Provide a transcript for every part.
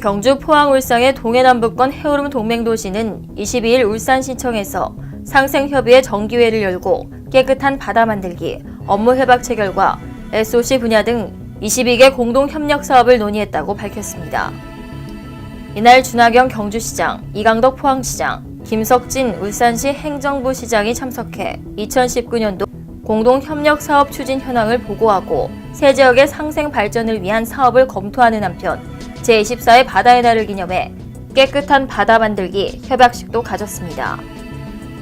경주 포항 울상의 동해남북권 해오름 동맹도시는 22일 울산시청에서 상생협의회 정기회를 열고 깨끗한 바다 만들기, 업무 협약 체결과 SOC 분야 등 22개 공동 협력 사업을 논의했다고 밝혔습니다. 이날 준하경 경주시장, 이강덕 포항시장, 김석진 울산시 행정부 시장이 참석해 2019년도 공동 협력 사업 추진 현황을 보고하고 세 지역의 상생 발전을 위한 사업을 검토하는 한편 제24회 바다의 날을 기념해 깨끗한 바다 만들기 협약식도 가졌습니다.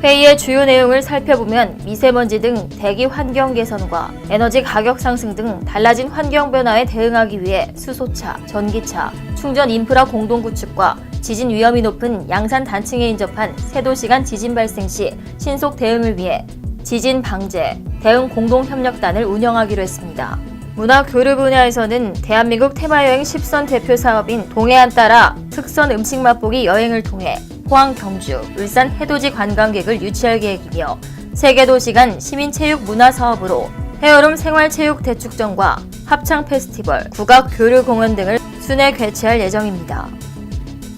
회의의 주요 내용을 살펴보면 미세먼지 등 대기 환경 개선과 에너지 가격 상승 등 달라진 환경 변화에 대응하기 위해 수소차, 전기차, 충전 인프라 공동 구축과 지진 위험이 높은 양산 단층에 인접한 세도시간 지진 발생 시 신속 대응을 위해 지진 방제 대응 공동 협력단을 운영하기로 했습니다. 문화 교류 분야에서는 대한민국 테마여행 10선 대표 사업인 동해안 따라 특선 음식 맛보기 여행을 통해 포항, 경주, 울산 해돋이 관광객을 유치할 계획이며 세계도시 간 시민체육 문화 사업으로 해여름 생활체육 대축전과 합창 페스티벌, 국악 교류 공연 등을 순회 개최할 예정입니다.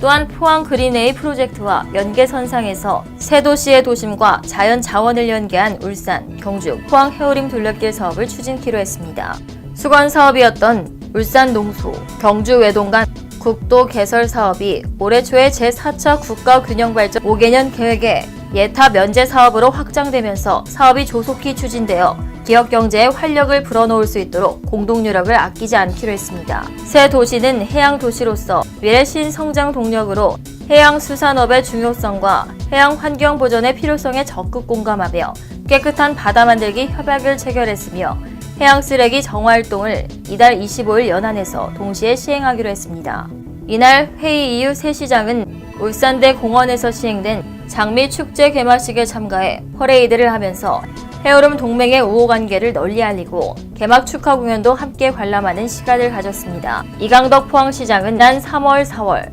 또한 포항 그린웨이 프로젝트와 연계선상에서 새 도시의 도심과 자연 자원을 연계한 울산, 경주, 포항 해오림 둘레길 사업을 추진키로 했습니다. 수건 사업이었던 울산 농소, 경주 외동간 국도 개설 사업이 올해 초에 제4차 국가균형발전 5개년 계획에 예타 면제 사업으로 확장되면서 사업이 조속히 추진되어 지역 경제에 활력을 불어넣을 수 있도록 공동 노력을 아끼지 않기로 했습니다. 새 도시는 해양 도시로서 미래 신성장 동력으로 해양 수산업의 중요성과 해양 환경 보전의 필요성에 적극 공감하며 깨끗한 바다 만들기 협약을 체결했으며 해양 쓰레기 정화 활동을 이달 25일 연안에서 동시에 시행하기로 했습니다. 이날 회의 이후 새 시장은 울산대 공원에서 시행된 장미 축제 개막식에 참가해 퍼레이드를 하면서 해오름 동맹의 우호 관계를 널리 알리고 개막 축하 공연도 함께 관람하는 시간을 가졌습니다. 이강덕 포항시장은 난 3월, 4월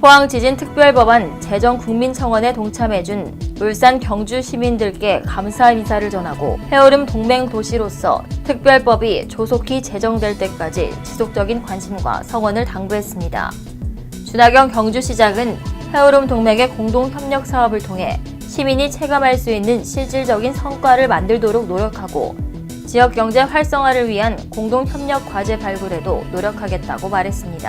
포항 지진 특별법안 제정 국민청원에 동참해준 울산 경주 시민들께 감사 인사를 전하고 해오름 동맹 도시로서 특별법이 조속히 제정될 때까지 지속적인 관심과 성원을 당부했습니다. 준하경 경주시장은 해오름 동맹의 공동 협력 사업을 통해 시민이 체감할 수 있는 실질적인 성과를 만들도록 노력하고 지역 경제 활성화를 위한 공동 협력 과제 발굴에도 노력하겠다고 말했습니다.